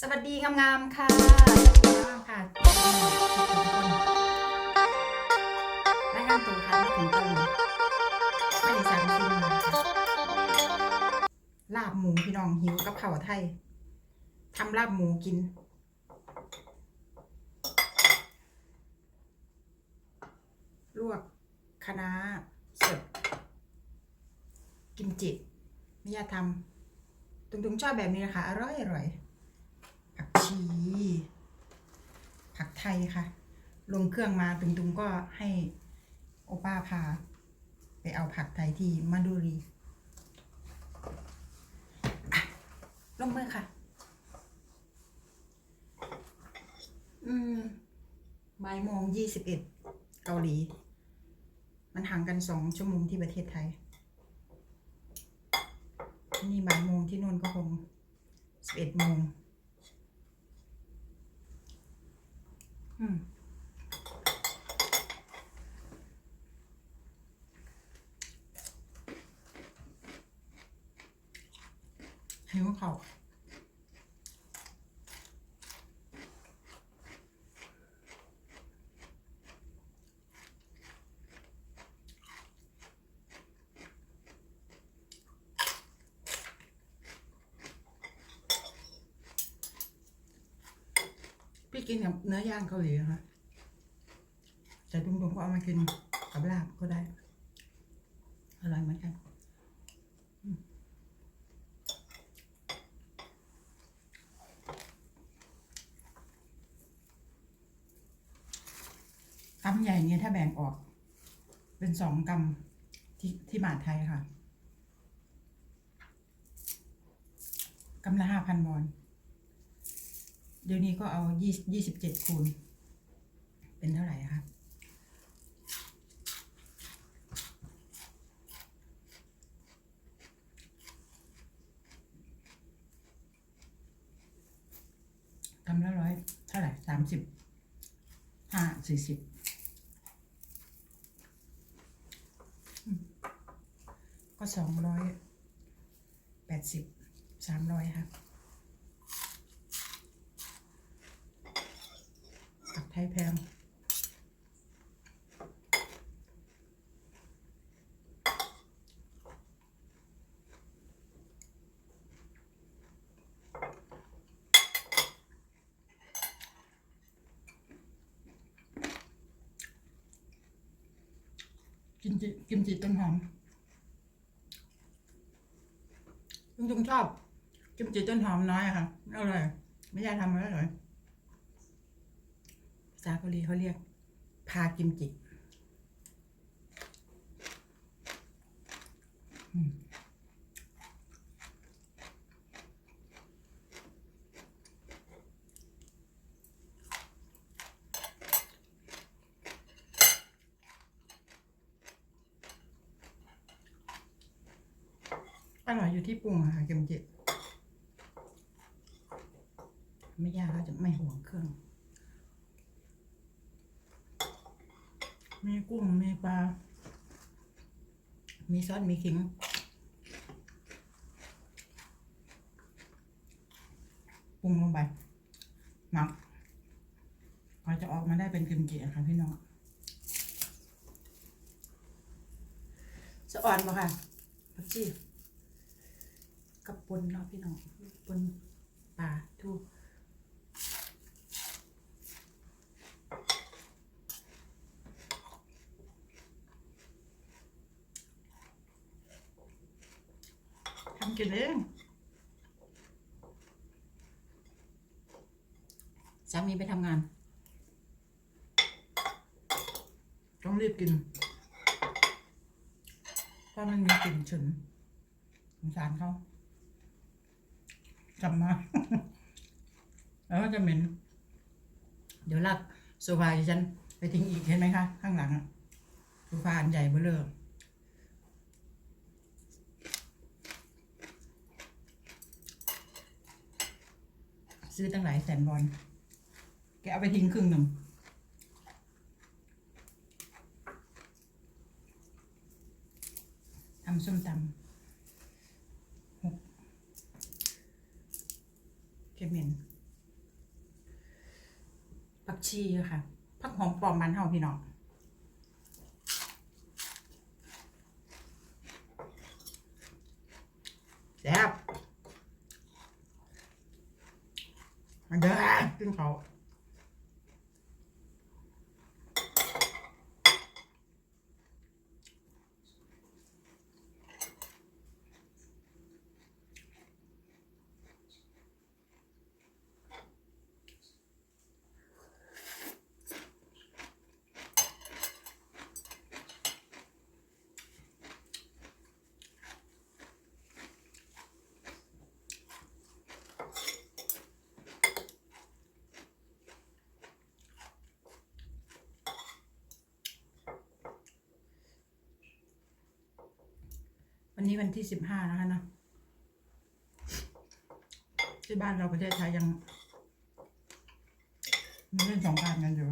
สวัสดีงามๆค่ะงามค่ะทุกคนรายงานตัวค่ะมาถึงเกาหลีไม่ได้สั่งซิมมาค่ะลาบหมูพี่น้องหิวกับข้าไทยทำลาบหมูกินลวกคะน้าเสดกิมจิม่ยากทำตุงๆชอบแบบนี้นะคะ อร่อยอร่อย ผักชีผักไทยค่ะ ลงเครื่องมาตุงๆก็ให้โอป้าพา ไปเอาผักไทยที่มาดูรีลงมือค่ะ อืมบ่ายโมงยี่สิบเอ็ดเกาหลี มันห่างกันสองชั่วโมงที่ประเทศไทย นี่บ่ายโมงที่นู่นก็คงสิบเอ็ดโมง อืม หิวเขาวพี่ กินกับเนื้อย่างเกาหลีนะคะแต่ตุงๆก็เอามากินกับลาบก็ได้อร่อยเหมือนกันกำใหญ่เนี่ยถ้าแบ่งออก เป็นสองกำที่ที่บาทไทยค่ะกำละห้าพันวอน เดี๋ยวนี้ก็เอายี่ยี่สิบเจ็ดคูณ เป็นเท่าไหร่อะคะกำละร้อยเท่าไหร่สามสิบห้าสี่สิบก็สองร้อยแปดสิบสามร้อยค่ะ ผักไทยแพงกิมจิกิมจิต้นหอมลุงจงชอบกิมจิต้นหอมน้อยค่ะอร่อยไม่ยากทำแล้วอร่อยาษาเกาหลีเขาเรียกพากิมจิอร่อยอยู่ที่ปรุงอะค่ะกิมจิไม่ยากเขาจะไม่ห่วงเครื่อง มีกุ้ง มีปลา มีซอส มีขิง ปรุงลงไป หมักกว่าจะออกมาได้เป็นกิมจิอะค่ะพี่น้องสะอ่อนป่ะค่ะพักชีกับปนเนาะพี่น้องปนปลาทู กินเองสามีไปทำงาน ต้องรีบกินเพราะมันมีกลิ่นฉุนสงสารเขากลับมา แล้วก็จะเหม็น เดี๋ยวลากโซฟาดิฉันไปทิ้งอีกเห็นไหมคะ ข้างหลังอะโซฟาอันใหญ่เบ้อเร่อ ซื้อตั้งหลายแสนบอลแกเอาไปทิ้งครึ่งหนึ่งทำส้มตำหกเคเมนผักชีค่ะผักหอมปลอมมันเฮาพี่น้องแซ่บมาเด้อกินเขา นี้วันที่สิบห้านะคะนะที่บ้านเราประเทศไทยยังมีเล่นสงกรารกันอยู่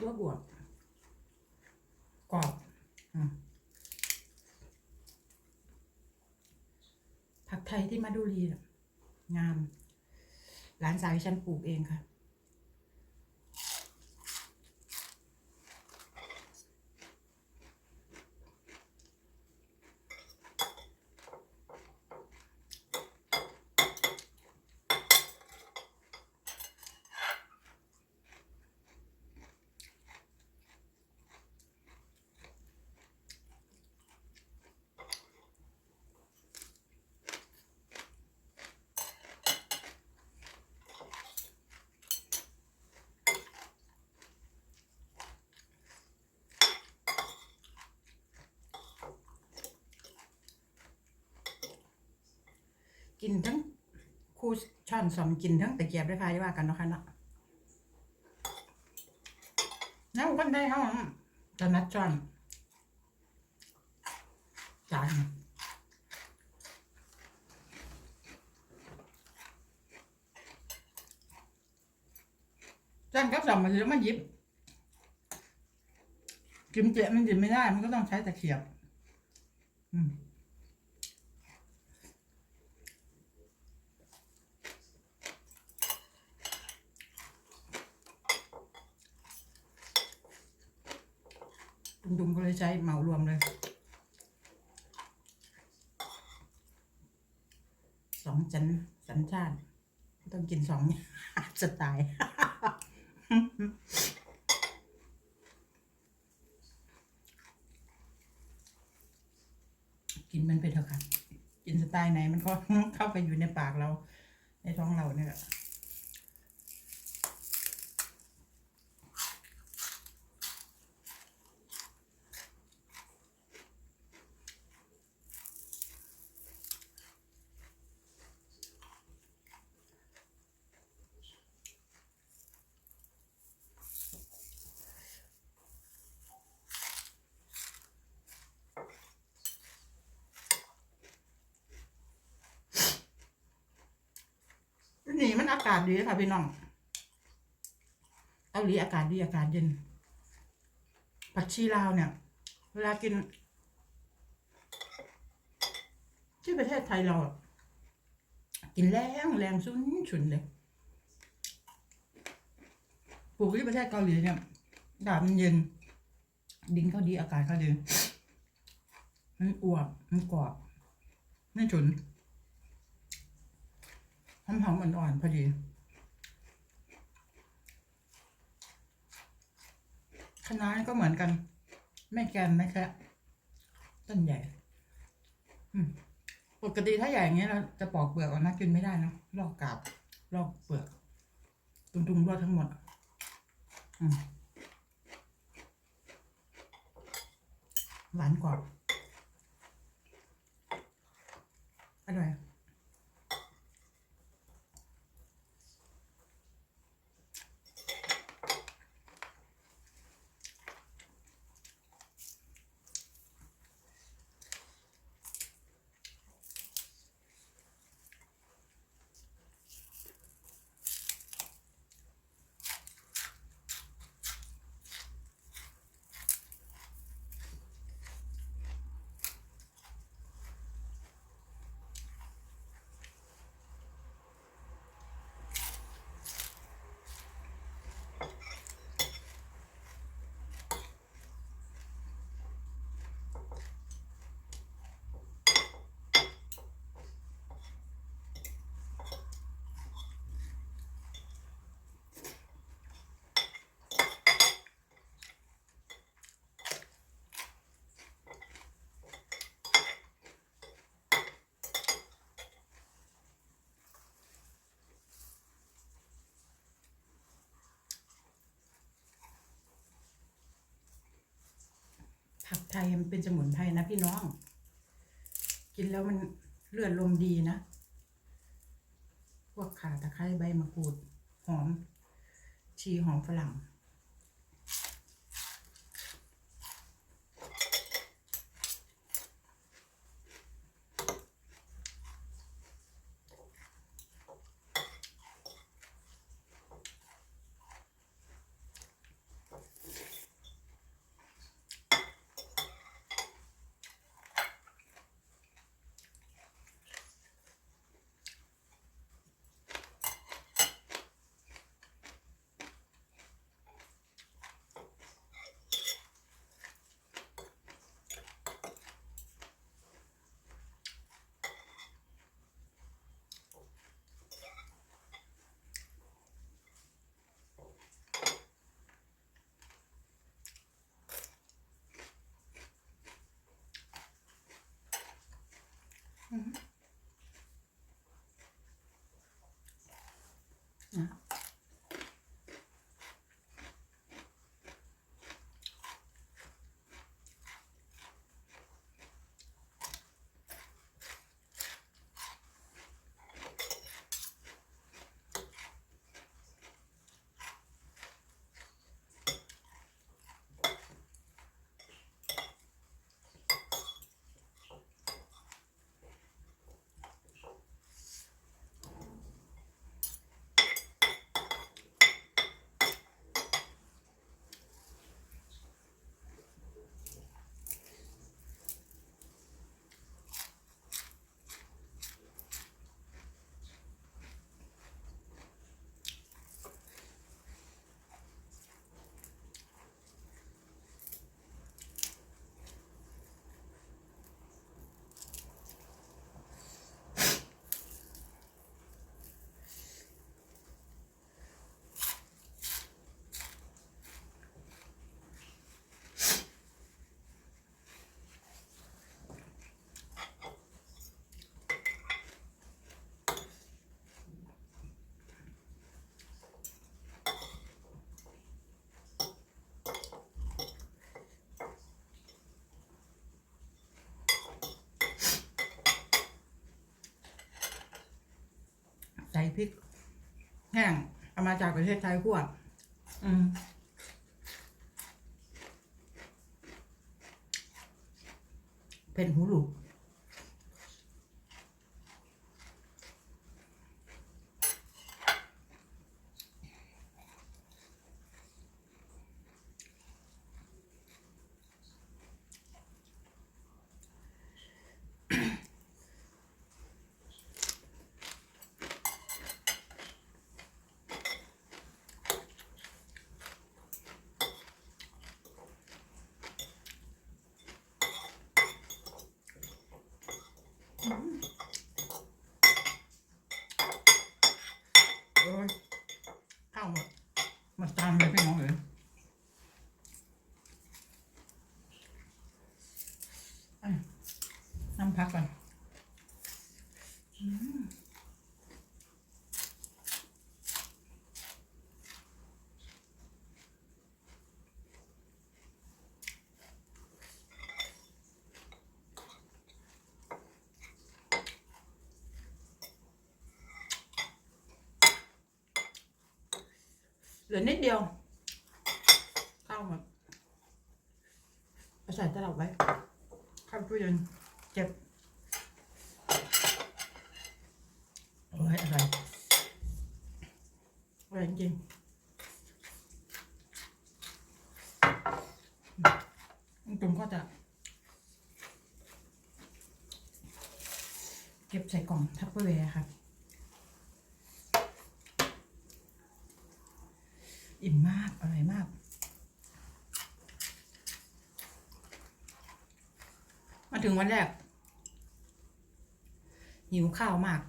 บวบบวบกรอบอืมผักไที่มาดูรีน่ะงาม หลานสาวที่ฉันปลูกเองค่ะ กิ นทั้งคู่ช้อนสอมกินทั้งตะเกียบด้วยค่ะที่ว่ากันเนาะค่ะเนาะแล้วคนได้เขาจะนัดช้อนจานจานกับสอมมันจะมาหยิบกิมเจมันหยิบไม่ได้ มันก็ต้องใช้ตะเกียบ อืม ดุมก็เลยใช้เหมารวมเลยสองจันสัญชาติ ต้องกินสองสไตล์กินมันไปเถอะค่ะกินสไตล์ไหนมันก็เข้าไปอยู่ในปากเรา ในท้องเราเนี่ย นี่มันอากาศดีค่ะพี่น้องเกาหลีอากาศดีอากาศเย็น ผักชีลาวเนี่ย เวลากิน ที่ประเทศไทยเรา กินแรงแรงสุนฉุนเลยปลูกที่ประเทศเกาหลีเนี่ยอากาศมันเย็น ดินเขาดีอากาศเขาดีมันอวบมันกรอบไม่ฉุน หอมหอมอ่อนๆพอดีคะน้าก็เหมือนกัน ไม่แกนไม่แค่ต้นใหญ่ปกติถ้าใหญ่อย่างเงี้ยเราจะปอกเปลือกออกนะกินไม่ได้นะลอกกาบลอกเปลือก ตุ่มๆรอดทั้งหมด อืมหวานกรอบอร่อย อ ไทยมันเป็นสมุนไพรนะพี่น้อง กินแล้วมันเลือดลมดีนะ พวกข่าตะไคร้ใบมะกรูด หอม ชีหอมฝรั่ง ริกแห้งเอามาจากประเทศไทยคั่วอืมเป็นหูหลูกโอ้ยข้าวหมดหมดจานเลยพี่น้องเอ๋ยอะน้ำ พักก่อนเหลือนิดเดียวข้าวหมดเอาใส่ตลับไว้ข้าวตู้เย็นเจ็บโอ้ยอะไร อะไรจริงตุ่มก็จะ เก็บใส่กล่องทัพเปอร์แวร์ครับอิ่มมาก อร่อยมาก มาถึงวันแรก หิวข้าวมาก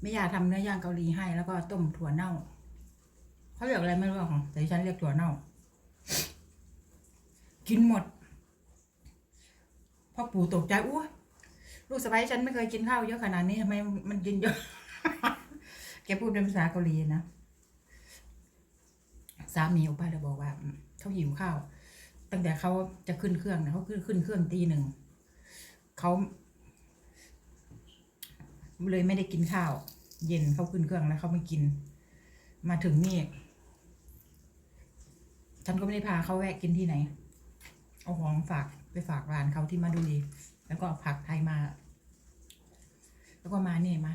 ไม่อยากทำเนื้อย่างเกาหลีให้ แล้วก็ต้มถั่วเน่าเขาเรียกอะไรไม่รู้ของแต่ฉันเรียกถั่วเน่า กินหมดพ่อปู่ตกใจอ้วลูกสะใภ้ฉันไม่เคยกินข้าวเยอะขนาดนี้ทำไมมันกินเยอะแกพูดเป็นภาษาเกาหลีนะสามีออกไปแล้วบอกว่าเขาหิวข้าว ตั้งแต่เขาจะขึ้นเครื่องนะเขาขึ้นขึ้นเครื่องตีหนึ่งเขา เลยไม่ได้กินข้าว เย็นเขาขึ้นเครื่องแล้วเขาไม่กิน มาถึงนี่ฉันก็ไม่ได้พาเขาแวะกินที่ไหน เอาของฝากไปฝากร้านเขาที่มาดูดีแล้วก็เอาผักไทยมา แล้วก็มาเนี่ยมา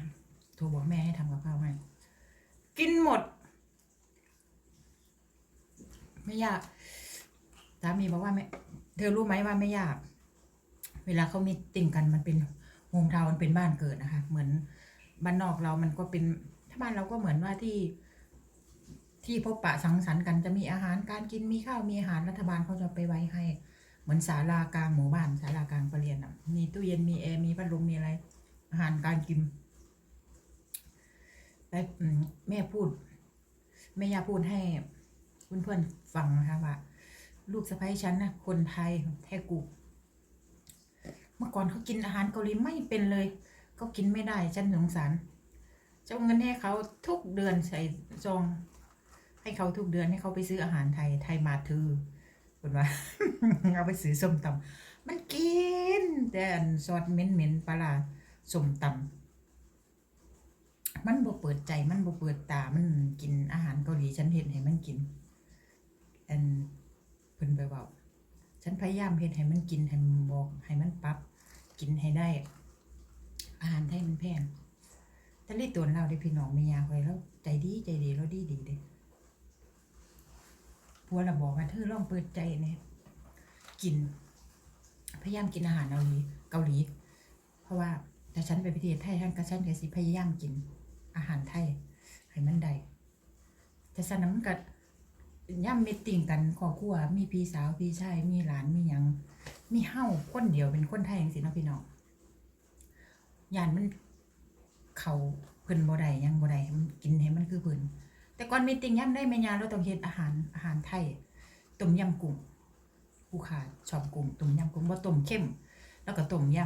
โทรบอกแม่ให้ทำกับข้าวให้กินหมด ไม่ยากสามีบอกว่าไม่เธอรู้ไหมว่าไม่ยาก เวลาเขามีติ่งกันมันเป็น โฮมทาวน์มันเป็นบ้านเกิดนะคะ เหมือนบ้านนอกเรามันก็เป็น ถ้าบ้านเราก็เหมือนว่าที่ ที่พบปะสังสรรค์กันจะมีอาหารการกินมีข้าวมีอาหารรัฐบาลเขาจะไปไว้ให้ เหมือนศาลากลางหมู่บ้านศาลากลางประเรียนอะ มีตู้เย็นมีแอร์มีพัดลมมีอะไร อาหารการกินและอืมแม่พูดแม่ยาพูดให้เพื่อนๆฟังนะคะว่าลูกสะใภ้ฉันนะคนไทยแท้กู เมื่อก่อนเขากินอาหารเกาหลีไม่เป็นเลยเขากินไม่ได้ฉันสงสารจะเอาเงินให้เขาทุกเดือนใส่ซอง ให้เขาทุกเดือนให้เขาไปซื้ออาหารไทยไทยมาถือคนว่าเอาไปซื้อส้มตำมันกิน แต่อันซอสเหม็นเหม็นๆปลาส้มตำมันบ่เปิดใจมันบ่เปิดตามันกินอาหารเกาหลีฉันเห็นให้มันกินเพิ่นไปเว้า ฉันพยายามเฮ็ดให้มันกินให้มันบอกให้มันปรับกินให้ได้ อาหารไทยมันแพงแต่ลีตัวเราได้พี่น้องมียาไว้แล้วใจดีใจดีแล้วดีดีเด้ผัวเราบอกว่าเธอลองเปิดใจเนี่ยกิน พยายามกินอาหารเกาหลีเกาหลี เพราะว่าแต่ฉันไปประเทศไทยท่านก็ฉันก็สิพยายามกินอาหารไทยให้มันได้แต่สนำกับ ย่ำเมตติ่งกันครอบครัวมีพี่สาวพี่ชายมีหลานมีหยังมีเฮ้าคนเดียวเป็นคนไทยจังสิเนาะพี่น้องยานมันเขาเพิ่นบ่ได้หยังบ่ได้มันกินให้มันคือเพิ่นแต่ก่อนมีติ่งย่ำได้แม่ยาเราต้องเฮ็ดอาหารอาหารไทยต้มยำกุ้งผู้ขาชอบกุ้งต้มยำกุ้งบ่ต้มเข้ม แล้วก็ต้มย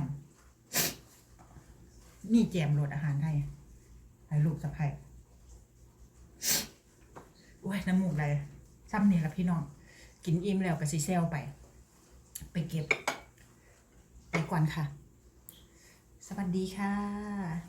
ำนี่แจมรสอาหารไทยให้ลูกสะใภ้โอ้ยน้ำมูกไหล ซ้ำนี่ละพี่น้อง กินอิ่มแล้วก็สีเซลไป ไปเก็บ ไปก่อนค่ะ สวัสดีค่ะ